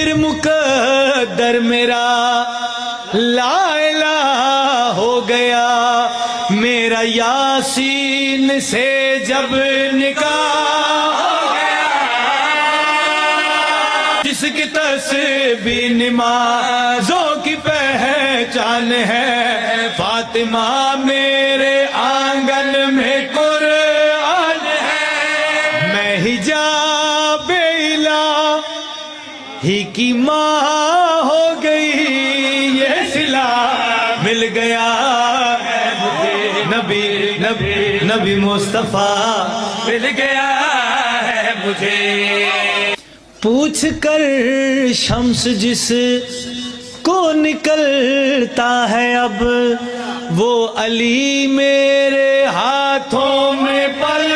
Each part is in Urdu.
پھر مقدر میرا لا الہ ہو گیا۔ میرا یاسین سے جب نکاح ہو گیا۔ جس کی تسبیح نمازوں کی پہچان ہے۔ فاطمہ میرے آنگن میں قرآن ہے۔ میں حجاب ہی کی ماں ہو گئی، یہ سلا مل گیا۔ نبی نبی نبی مصطفیٰ مل گیا ہے مجھے۔ پوچھ کر شمس جس کو نکلتا ہے اب، وہ علی میرے ہاتھوں میں پل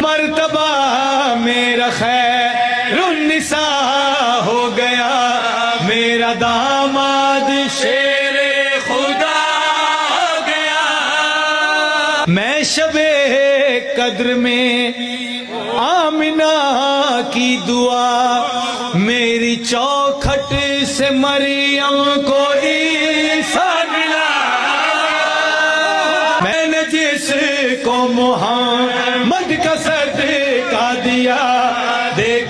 مرتبہ میرا خیر النساء ہو گیا۔ میرا داماد شیر خدا ہو گیا۔ میں شب قدر میں آمنہ کی دعا۔ میری چوکھٹ سے مریم کو عیسیٰ ملا۔ میں نے جس کو محمد کا سر